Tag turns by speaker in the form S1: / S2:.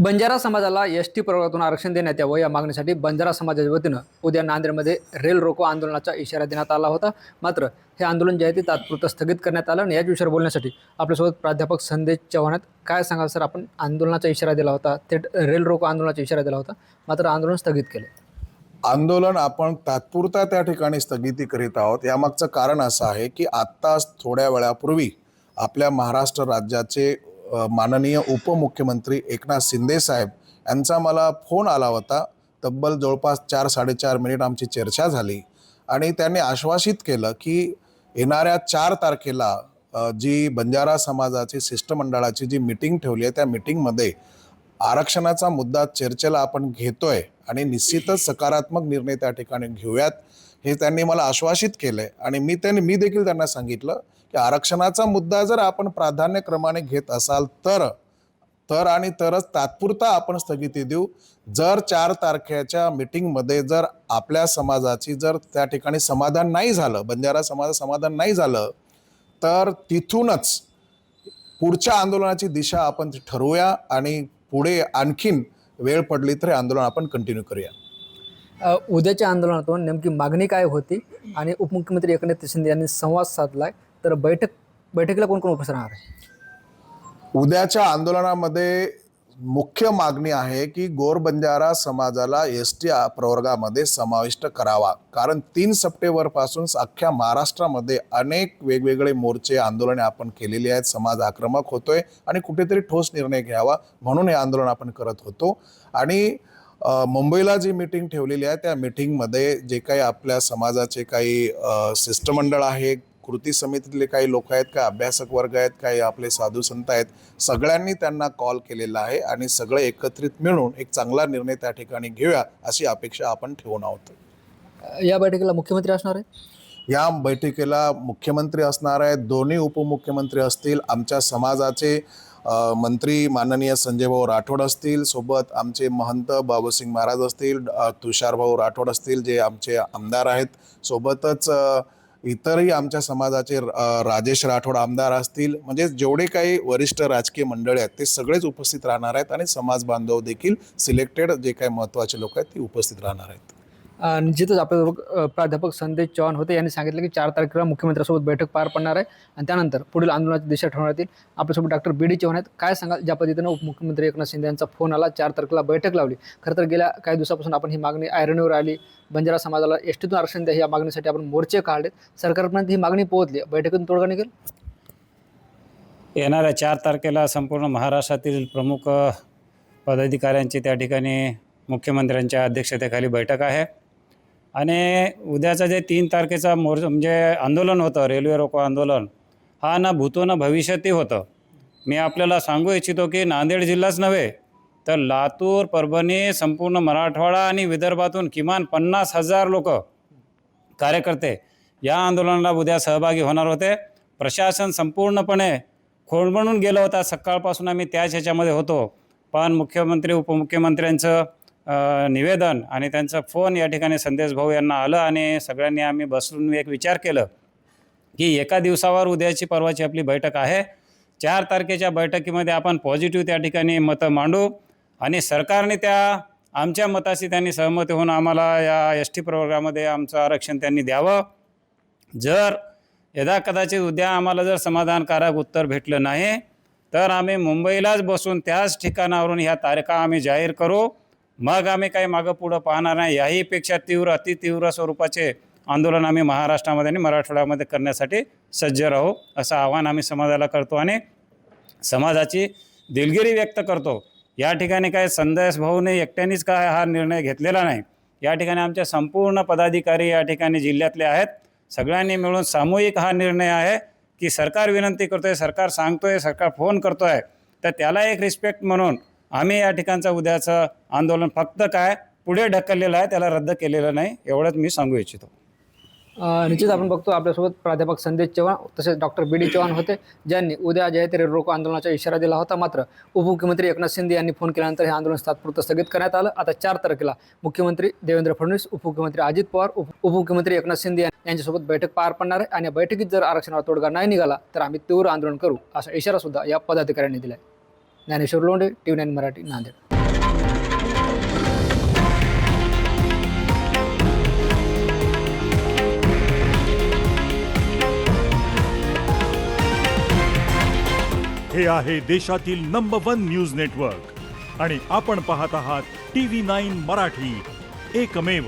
S1: बंजारा समाजाला S T प्रवर्गातून आरक्षण देण्यात यावं या मागणीसाठी बंजारा समाजाच्या वतीनं उद्या नांदेडमध्ये रेल रोको आंदोलनाचा इशारा देण्यात आला होता. मात्र हे आंदोलन जे आहे ते तात्पुरतं स्थगित करण्यात आलं आणि याच विषयावर बोलण्यासाठी आपल्यासोबत प्राध्यापक संदेश चव्हाण काय सांगाल सर? आपण आंदोलनाचा इशारा दिला होता थेट रेल रोको आंदोलनाचा इशारा दिला होता मात्र आंदोलन स्थगित केले.
S2: आंदोलन आपण तात्पुरता त्या ठिकाणी स्थगिती करीत आहोत. यामागचं कारण असं आहे की आत्ताच थोड्या वेळापूर्वी आपल्या महाराष्ट्र राज्याचे माननीय उपमुख्यमंत्री एकनाथ शिंदे साहेब यांचा मला फोन आला होता. तब्बल जवळपास चार साडेचार मिनिट आमची चर्चा झाली. आणि त्यांनी आश्वासित केलं की येणाऱ्या चार तारखेला जी बंजारा समाजाची शिष्टमंडळाची जी मिटिंग ठेवली आहे त्या मिटिंगमध्ये आरक्षणाचा मुद्दा चर्चेला आपण घेतोय आणि निश्चितच सकारात्मक निर्णय त्या ठिकाणी घेऊयात. हे त्यांनी मला आश्वासित केलंय. आणि मी त्यांनी मी देखील त्यांना सांगितलं की आरक्षणाचा मुद्दा जर आपण प्राधान्यक्रमाने घेत असाल तर तर आणि तरच तात्पुरता आपण स्थगिती देऊ. जर चार तारखेच्या मिटिंगमध्ये जर आपल्या समाजाची जर त्या ठिकाणी समाधान नाही झालं बंजारा समाज समाधान नाही झालं तर तिथूनच पुढच्या आंदोलनाची दिशा आपण ठरवूया आणि पुढे आणखीन वेळ पडली तर हे आंदोलन आपण कंटिन्यू करूया.
S1: उद्याच्या आंदोलनातून नेमकी मागणी काय होती आणि उपमुख्यमंत्री एकनाथ शिंदे यांनी संवाद साधलाय. तर बैठक बैठकीला कोण कोण उपस्थित राहणार आहे?
S2: उद्याच्या आंदोलनामध्ये मुख्य मागणी आहे की गोरबंजारा समाजाला एस टी प्रवर्गामध्ये समाविष्ट करावा. कारण तीन सप्टेंबरपासून अख्ख्या महाराष्ट्रामध्ये अनेक वेगवेगळे मोर्चे आंदोलने आपण केलेली आहेत. समाज आक्रमक होतोय आणि कुठेतरी ठोस निर्णय घ्यावा म्हणून हे आंदोलन आपण करत होतो. आणि मुंबईला जी मीटिंग ठेवलेली आहे त्या मीटिंगमध्ये जे काही आपल्या समाजाचे काही शिष्टमंडळ आहे कृती समितीतले काही लोक आहेत काही अभ्यासक वर्ग आहेत काही आपले साधू संत आहेत सगळ्यांनी त्यांना कॉल केलेला आहे आणि सगळे एकत्रित मिळून एक चांगला निर्णय त्या ठिकाणी घेऊया अशी अपेक्षा आपण ठेवून आहोत.
S1: या बैठकीला मुख्यमंत्री असणार आहे
S2: या बैठकीला मुख्यमंत्री असणार आहेत दोन्ही उपमुख्यमंत्री असतील आमच्या समाजाचे मंत्री माननीय संजयभाऊ राठोड असतील सोबत आमचे महंत बाबूसिंग महाराज असतील तुषारभाऊ राठोड असतील जे आमचे आमदार आहेत सोबतच इतरही आमच्या समाजाचे राजेश राठोड आमदार असतील म्हणजे जेवढे काही वरिष्ठ राजकीय मंडळी आहेत ते सगळेच उपस्थित राहणार आहेत आणि समाज बांधव देखील सिलेक्टेड जे काही महत्त्वाचे लोक आहेत ते उपस्थित राहणार आहेत.
S1: निश्चितच आपल्यासोबत प्राध्यापक संदेश चौहान होते. यांनी सांगितलं की चार तारखेला मुख्यमंत्र्यांसोबत बैठक पार पडणार आहे आणि त्यानंतर पुढील आंदोलनाची दिशा ठरवण्यात येईल. आपल्यासोबत डॉक्टर बी डी चव्हाण आहेत. काय सांगाल? ज्या पद्धतीनं उपमुख्यमंत्री एकनाथ शिंदे यांचा फोन आला चार तारखेला बैठक लावली. खरं तर गेल्या काही दिवसापासून आपण ही मागणी आयरणीवर आली. बंजारा समाजाला एस टीतून आरक्षण द्या या मागणीसाठी आपण मोर्चे काढलेत. सरकारपर्यंत ही मागणी पोहोचली. बैठकीतून तोडगा निघेल?
S3: येणाऱ्या चार तारखेला संपूर्ण महाराष्ट्रातील प्रमुख पदाधिकाऱ्यांची त्या ठिकाणी मुख्यमंत्र्यांच्या अध्यक्षतेखाली बैठक आहे. आणि उद्याचं जे तीन तारखेचा मोर म्हणजे आंदोलन होतं रेल्वे रोको आंदोलन हा ना भूतो ना भविष्यातही होतं. मी आपल्याला सांगू इच्छितो की नांदेड जिल्हाच नव्हे तर लातूर परभणी संपूर्ण मराठवाडा आणि विदर्भातून किमान पन्नास हजार लोक कार्यकर्ते या आंदोलनाला उद्या सहभागी होणार होते. प्रशासन संपूर्णपणे खोळंबून गेलं होता. सकाळपासून आम्ही त्याच ह्याच्यामध्ये होतो. पण मुख्यमंत्री उपमुख्यमंत्र्यांचं निवेदन आणि त्यांचा फोन या ठिकाणी संदेश भाऊ यांना आलं आणि सगळ्यांनी आम्ही बसून एक विचार केलं की एका दिवसावर उद्याची परवाची आपली बैठक आहे. चार तारखेच्या बैठकीमध्ये आपण पॉझिटिव्ह त्या ठिकाणी मतं मांडू आणि सरकारने त्या आमच्या मताशी त्यांनी सहमती होऊन आम्हाला या एस टी प्रवर्गामध्ये आमचं आरक्षण त्यांनी द्यावं. जर यदा कदाचित उद्या आम्हाला जर समाधानकारक उत्तर भेटलं नाही तर आम्ही मुंबईलाच बसून त्याच ठिकाणावरून ह्या तारखा आम्ही जाहीर करू. मग आम्ही काही मागं पुढं पाहणार नाही. याहीपेक्षा तीव्र अतितीव्र स्वरूपाचे आंदोलन आम्ही महाराष्ट्रामध्ये आणि मराठवाड्यामध्ये करण्यासाठी सज्ज राहू असं आव्हान आम्ही समाजाला करतो आणि समाजाची दिलगिरी व्यक्त करतो. या ठिकाणी काय संदेश भाऊने एकट्यानेच काय हा निर्णय घेतलेला नाही. या ठिकाणी आमच्या संपूर्ण पदाधिकारी या ठिकाणी जिल्ह्यातले आहेत. सगळ्यांनी मिळून सामूहिक हा निर्णय आहे की सरकार विनंती करतोय सरकार सांगतोय सरकार फोन करतोय. तर त्याला एक रिस्पेक्ट म्हणून आम्ही या ठिकाणचं उद्याचं आंदोलन फक्त काय पुढे ढकललेलं आहे त्याला रद्द केलेलं नाही एवढंच मी सांगू इच्छितो.
S1: निश्चित आपण बघतो आपल्यासोबत प्राध्यापक संदेश चव्हाण तसेच डॉक्टर बी डी चव्हाण होते ज्यांनी उद्या जे रोको आंदोलनाचा इशारा दिला होता. मात्र उपमुख्यमंत्री एकनाथ शिंदे यांनी फोन केल्यानंतर हे आंदोलन तात्पुरतं स्थगित करण्यात आलं. आता चार तारखेला मुख्यमंत्री देवेंद्र फडणवीस उपमुख्यमंत्री अजित पवार उप उपमुख्यमंत्री एकनाथ शिंदे यांच्यासोबत बैठक पार पडणार आहे आणि या बैठकीत जर आरक्षणावर तोडगा नाही निघाला तर आम्ही तीव्र आंदोलन करू असा इशारा सुद्धा या पदाधिकाऱ्यांनी दिला आहे ज्ञानेश्वर लोंडे टी नाईन मराठी नांदेड.
S4: हे आहे देशातील नंबर वन न्यूज नेटवर्क आणि आपण पाहत आहात टी व्ही नाईन मराठी. एकमेव